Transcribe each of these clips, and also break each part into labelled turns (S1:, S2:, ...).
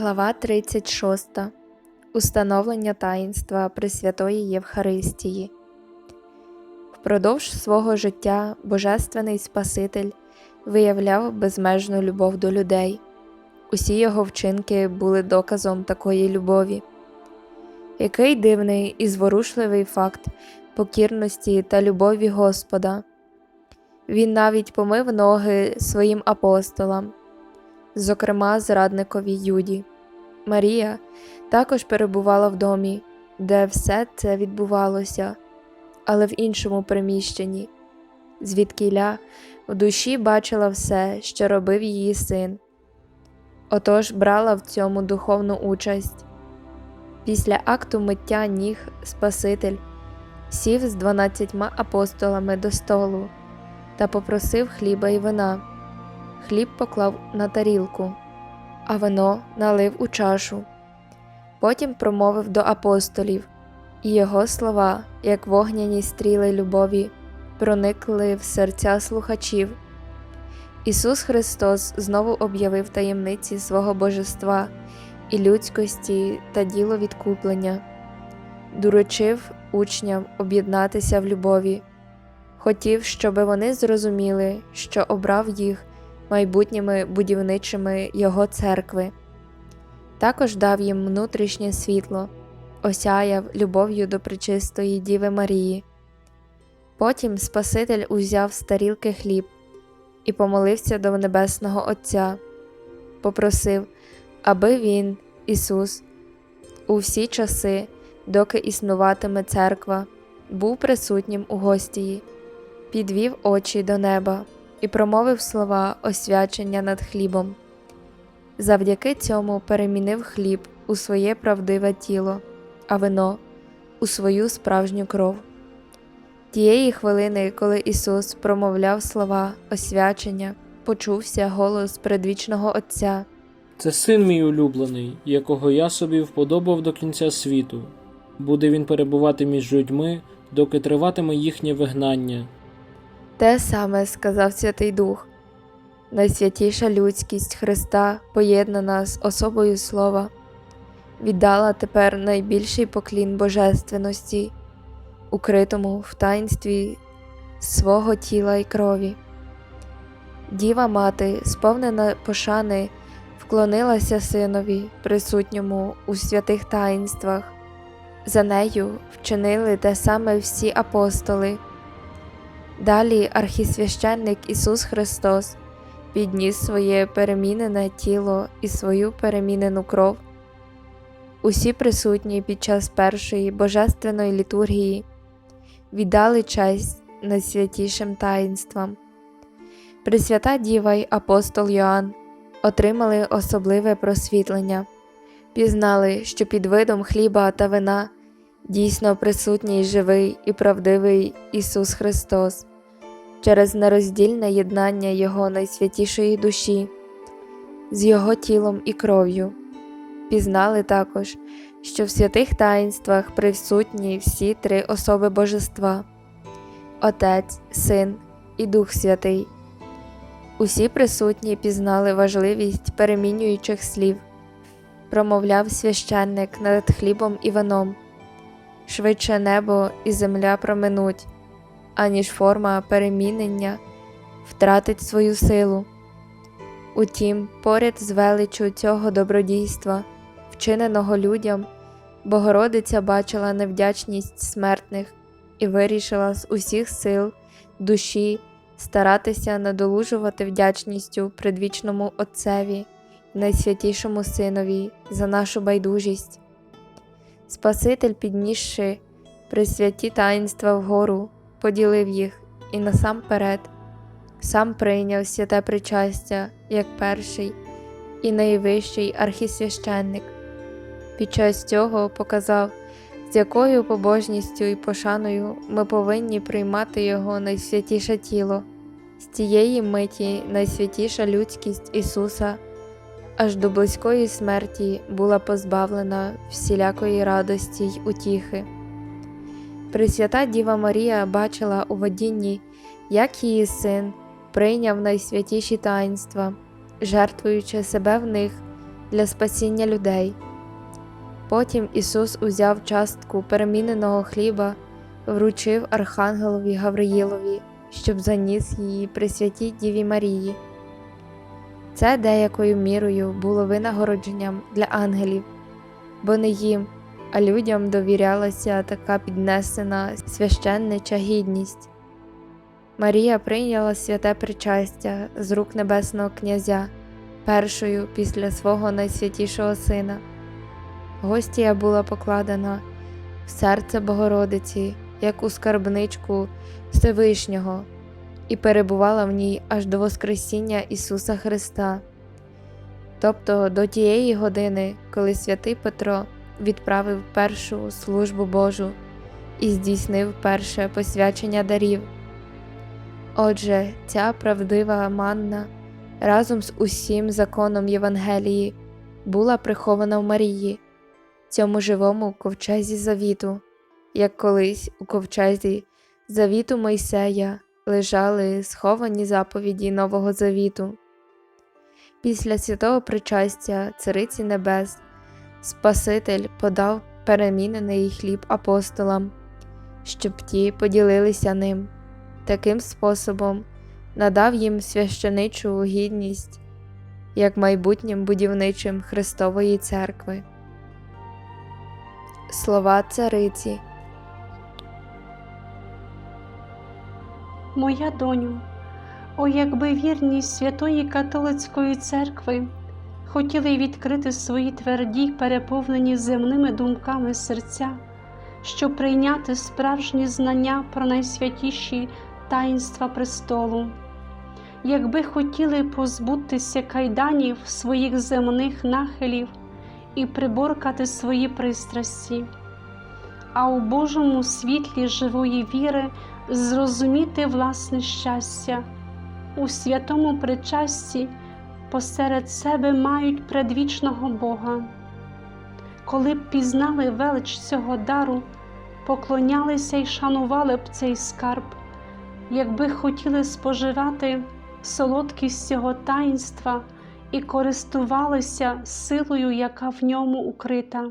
S1: Глава 36. Установлення таїнства Пресвятої Євхаристії. Впродовж свого життя Божественний Спаситель виявляв безмежну любов до людей. Усі його вчинки були доказом такої любові. Який дивний і зворушливий факт покірності та любові Господа. Він навіть помив ноги своїм апостолам зокрема зрадникові Юді. Марія також перебувала в домі, де все це відбувалося, але в іншому приміщенні, звідкіля в душі бачила все, що робив її син. Отож брала в цьому духовну участь. Після акту миття ніг Спаситель сів з дванадцятьма апостолами до столу та попросив хліба і вина хліб поклав на тарілку, а вино налив у чашу. Потім промовив до апостолів, і його слова, як вогняні стріли любові, проникли в серця слухачів. Ісус Христос знову об'явив таємниці свого божества і людськості та діло відкуплення, доручив учням об'єднатися в любові, хотів, щоби вони зрозуміли, що обрав їх майбутніми будівничими Його церкви. Також дав їм внутрішнє світло, осяяв любов'ю до пречистої Діви Марії. Потім Спаситель узяв з тарілки хліб і помолився до Небесного Отця, попросив, аби Він, Ісус, у всі часи, доки існуватиме церква, був присутнім у гостії, підвів очі до неба і промовив слова освячення над хлібом. Завдяки цьому перемінив хліб у своє правдиве тіло, а вино у свою справжню кров. Тієї хвилини, коли Ісус промовляв слова освячення, почувся голос предвічного Отця.
S2: Це син мій улюблений, якого я собі вподобав до кінця світу. Буде він перебувати між людьми, доки триватиме їхнє вигнання.
S1: Те саме сказав Святий Дух. Найсвятіша людськість Христа, поєднана з особою Слова, віддала тепер найбільший поклін божественності, укритому в таїнстві свого тіла і крові. Діва мати, сповнена пошани, вклонилася синові, присутньому у святих таїнствах. За нею вчинили те саме всі апостоли. Далі архісвященник Ісус Христос підніс своє перемінене тіло і свою перемінену кров. Усі присутні під час першої божественної літургії віддали честь найсвятішим таїнствам. Пресвята Діва й апостол Йоанн отримали особливе просвітлення, пізнали, що під видом хліба та вина дійсно присутній живий і правдивий Ісус Христос через нероздільне єднання Його найсвятішої душі з Його тілом і кров'ю. Пізнали також, що в святих таїнствах присутні всі три особи Божества Отець, Син і Дух Святий. Усі присутні пізнали важливість перемінюючих слів, промовляв священник над хлібом і вином. Швидше небо і земля проминуть, аніж форма перемінення втратить свою силу. Утім, поряд з величу цього добродійства, вчиненого людям, Богородиця бачила невдячність смертних і вирішила з усіх сил душі старатися надолужувати вдячністю предвічному Отцеві, найсвятішому Синові за нашу байдужість. Спаситель, піднісши присвяті таїнства вгору, поділив їх і насамперед сам прийняв святе причастя як перший і найвищий архісвященник. Під час цього показав, з якою побожністю і пошаною ми повинні приймати Його найсвятіше тіло, з тієї миті найсвятіша людськість Ісуса аж до близької смерті була позбавлена всілякої радості й утіхи. Пресвята Діва Марія бачила у водінні, як її син прийняв найсвятіші таїнства, жертвуючи себе в них для спасіння людей. Потім Ісус узяв частку переміненого хліба, вручив Архангелові Гавриїлові, щоб заніс її при святій Діві Марії. Це деякою мірою було винагородженням для ангелів, бо не їм, а людям довірялася така піднесена священнича гідність. Марія прийняла святе причастя з рук Небесного Князя, першою після свого найсвятішого Сина. Гостія була покладена в серце Богородиці, як у скарбничку Всевишнього, і перебувала в ній аж до Воскресіння Ісуса Христа, тобто до тієї години, коли святий Петро відправив першу службу Божу і здійснив перше посвячення дарів. Отже, ця правдива манна разом з усім законом Євангелії була прихована в Марії, цьому живому ковчезі завіту, як колись у ковчезі завіту Мойсея лежали сховані заповіді Нового Завіту. Після святого причастя Цариці Небес Спаситель подав перемінений хліб апостолам, щоб ті поділилися ним. Таким способом надав їм священичу гідність як майбутнім будівничим Христової церкви. Слова цариці
S3: Моя доню, о, якби вірність Святої Католицької церкви хотіли відкрити свої тверді, переповнені земними думками серця, щоб прийняти справжні знання про найсвятіші таїнства престолу, якби хотіли позбутися кайданів своїх земних нахилів і приборкати свої пристрасті, а у Божому світлі живої віри зрозуміти власне щастя, у святому причасті посеред себе мають предвічного Бога. Коли б пізнали велич цього дару, поклонялися й шанували б цей скарб, якби хотіли споживати солодкість цього таїнства і користувалися силою, яка в ньому укрита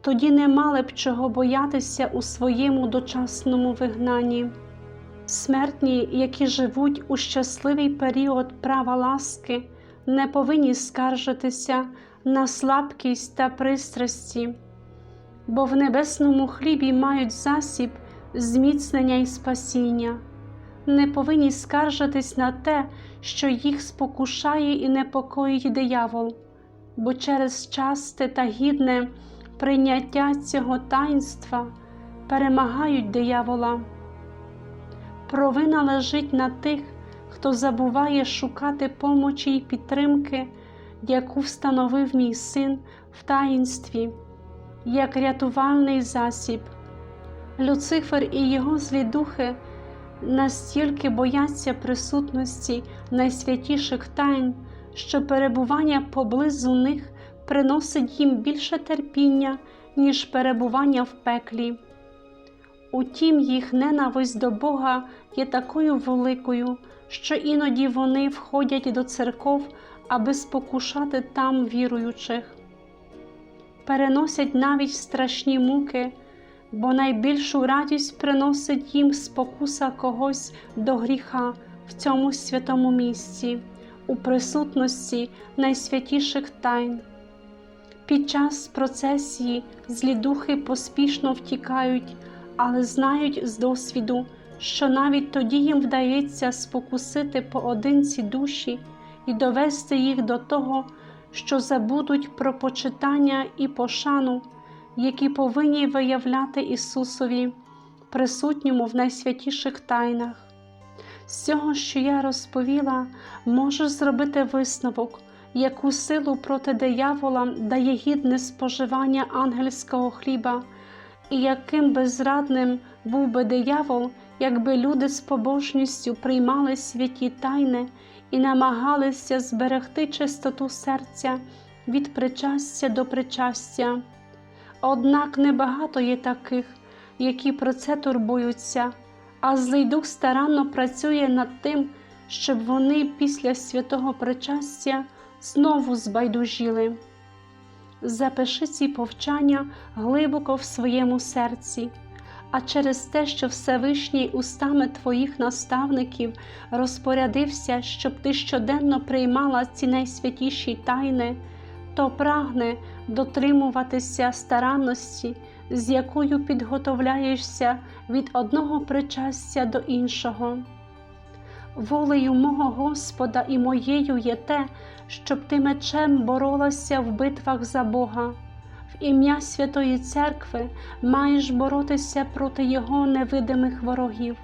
S3: тоді не мали б чого боятися у своєму дочасному вигнанні. Смертні, які живуть у щасливий період права ласки, не повинні скаржитися на слабкість та пристрасті, бо в небесному хлібі мають засіб зміцнення і спасіння, не повинні скаржитись на те, що їх спокушає і непокоїть диявол, бо через часте та гідне прийняття цього таїнства перемагають диявола. Провина лежить на тих, хто забуває шукати помочі й підтримки, яку встановив мій син в таїнстві, як рятувальний засіб. Люцифер і його злі духи настільки бояться присутності найсвятіших тайн, що перебування поблизу них приносить їм більше терпіння, ніж перебування в пеклі. Утім, їх ненависть до Бога є такою великою, що іноді вони входять до церков, аби спокушати там віруючих, переносять навіть страшні муки, бо найбільшу радість приносить їм спокуса когось до гріха в цьому святому місці, у присутності найсвятіших тайн. Під час процесії злі духи поспішно втікають, але знають з досвіду, що навіть тоді їм вдається спокусити поодинці душі і довести їх до того, що забудуть про почитання і пошану, які повинні виявляти Ісусові, присутньому в найсвятіших тайнах. З цього, що я розповіла, можеш зробити висновок яку силу проти диявола дає гідне споживання ангельського хліба, і яким безрадним був би диявол, якби люди з побожністю приймали святі тайни і намагалися зберегти чистоту серця від причастя до причастя. Однак небагато є таких, які про це турбуються, а злий дух старанно працює над тим, щоб вони після святого причастя знову збайдужіли. Запиши ці повчання глибоко в своєму серці, а через те, що Всевишній устами твоїх наставників розпорядився, щоб ти щоденно приймала ці найсвятіші тайни, то прагне дотримуватися старанності, з якою підготовляєшся від одного причастя до іншого. Волею мого Господа і моєю є те, щоб ти мечем боролася в битвах за Бога. Ім'я Святої Церкви маєш боротися проти Його невидимих ворогів.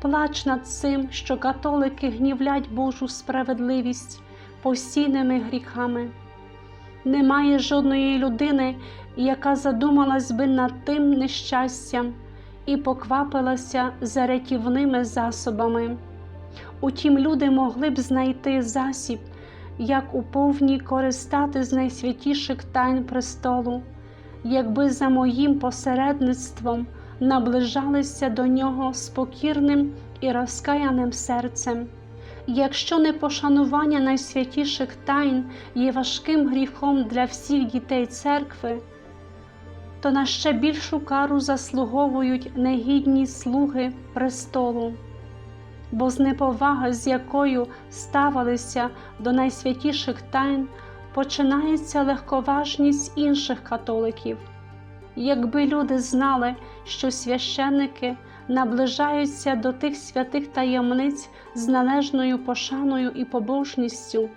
S3: Плач над цим, що католики гнівлять Божу справедливість постійними гріхами. Немає жодної людини, яка задумалась би над тим нещастям і поквапилася за рятівними засобами. Утім, люди могли б знайти засіб, як у повній користати з найсвятіших тайн престолу, якби за моїм посередництвом наближалися до нього спокірним і розкаяним серцем. Якщо непошанування найсвятіших тайн є важким гріхом для всіх дітей церкви, то на ще більшу кару заслуговують негідні слуги престолу бо з з якою ставилися до найсвятіших тайн, починається легковажність інших католиків. Якби люди знали, що священники наближаються до тих святих таємниць з належною пошаною і побожністю,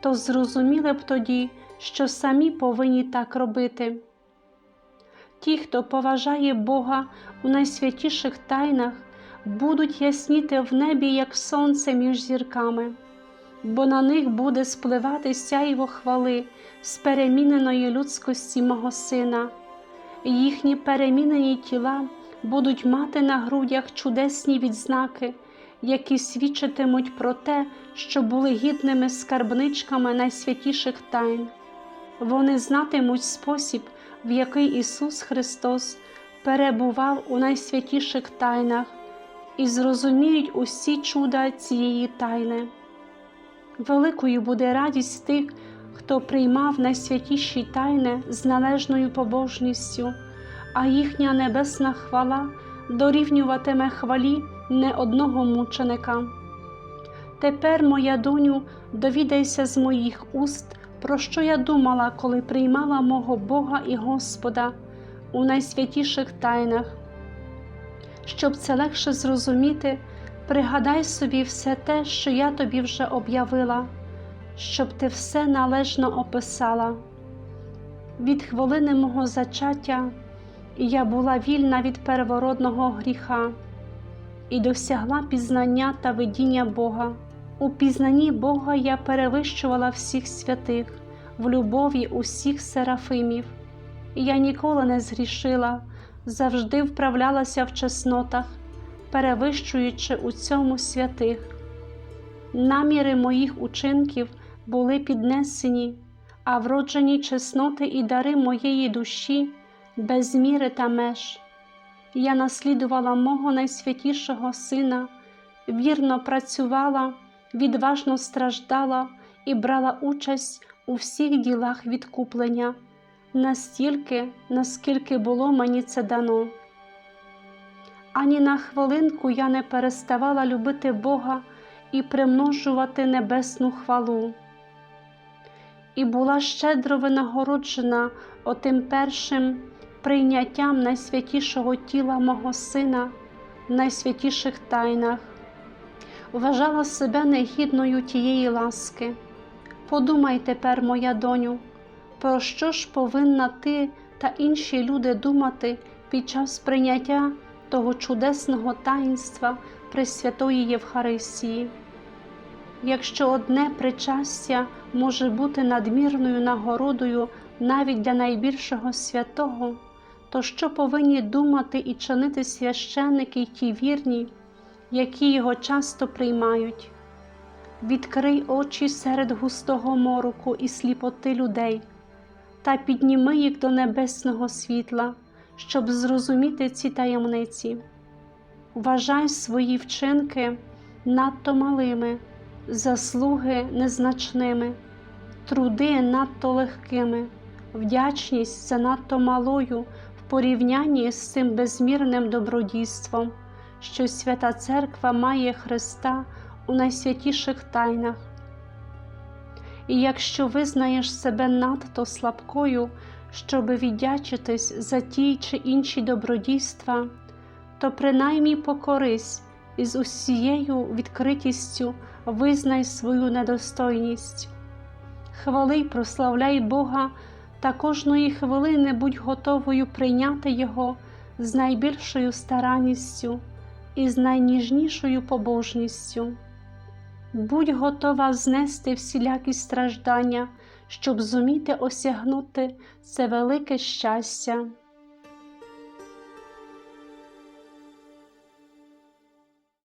S3: то зрозуміли б тоді, що самі повинні так робити. Ті, хто поважає Бога у найсвятіших тайнах, будуть ясніти в небі, як сонце між зірками, бо на них буде спливати сяйво хвали з переміненої людськості мого Сина, їхні перемінені тіла будуть мати на грудях чудесні відзнаки, які свідчитимуть про те, що були гідними скарбничками найсвятіших тайн. Вони знатимуть спосіб, в який Ісус Христос перебував у найсвятіших тайнах і зрозуміють усі чуда цієї тайни. Великою буде радість тих, хто приймав найсвятіші тайни з належною побожністю, а їхня небесна хвала дорівнюватиме хвалі не одного мученика. Тепер, моя доню, довідайся з моїх уст, про що я думала, коли приймала мого Бога і Господа у найсвятіших тайнах. Щоб це легше зрозуміти, пригадай собі все те, що я тобі вже об'явила, щоб ти все належно описала. Від хвилини мого зачаття я була вільна від первородного гріха і досягла пізнання та видіння Бога. У пізнанні Бога я перевищувала всіх святих, в любові усіх серафимів. Я ніколи не згрішила завжди вправлялася в чеснотах, перевищуючи у цьому святих. Наміри моїх учинків були піднесені, а вроджені чесноти і дари моєї душі без міри та меж. Я наслідувала мого найсвятішого Сина, вірно працювала, відважно страждала і брала участь у всіх ділах відкуплення настільки, наскільки було мені це дано. Ані на хвилинку я не переставала любити Бога і примножувати небесну хвалу. І була щедро винагороджена отим першим прийняттям найсвятішого тіла мого Сина в найсвятіших тайнах, вважала себе негідною тієї ласки. Подумай тепер, моя доню про що ж повинна ти та інші люди думати під час прийняття того чудесного таїнства Пресвятої Євхаристії? Якщо одне причастя може бути надмірною нагородою навіть для найбільшого святого, то що повинні думати і чинити священники й ті вірні, які його часто приймають? Відкрий очі серед густого мороку і сліпоти людей та підніми їх до небесного світла, щоб зрозуміти ці таємниці. Вважай свої вчинки надто малими, заслуги незначними, труди надто легкими, вдячність занадто малою в порівнянні з цим безмірним добродійством, що Свята Церква має Христа у найсвятіших тайнах. І якщо визнаєш себе надто слабкою, щоби віддячитись за ті чи інші добродійства, то принаймні покорись і з усією відкритістю визнай свою недостойність. Хвали прославляй Бога та кожної хвилини будь готовою прийняти Його з найбільшою старанністю і з найніжнішою побожністю. Будь готова знести всілякі страждання, щоб зуміти осягнути це велике щастя.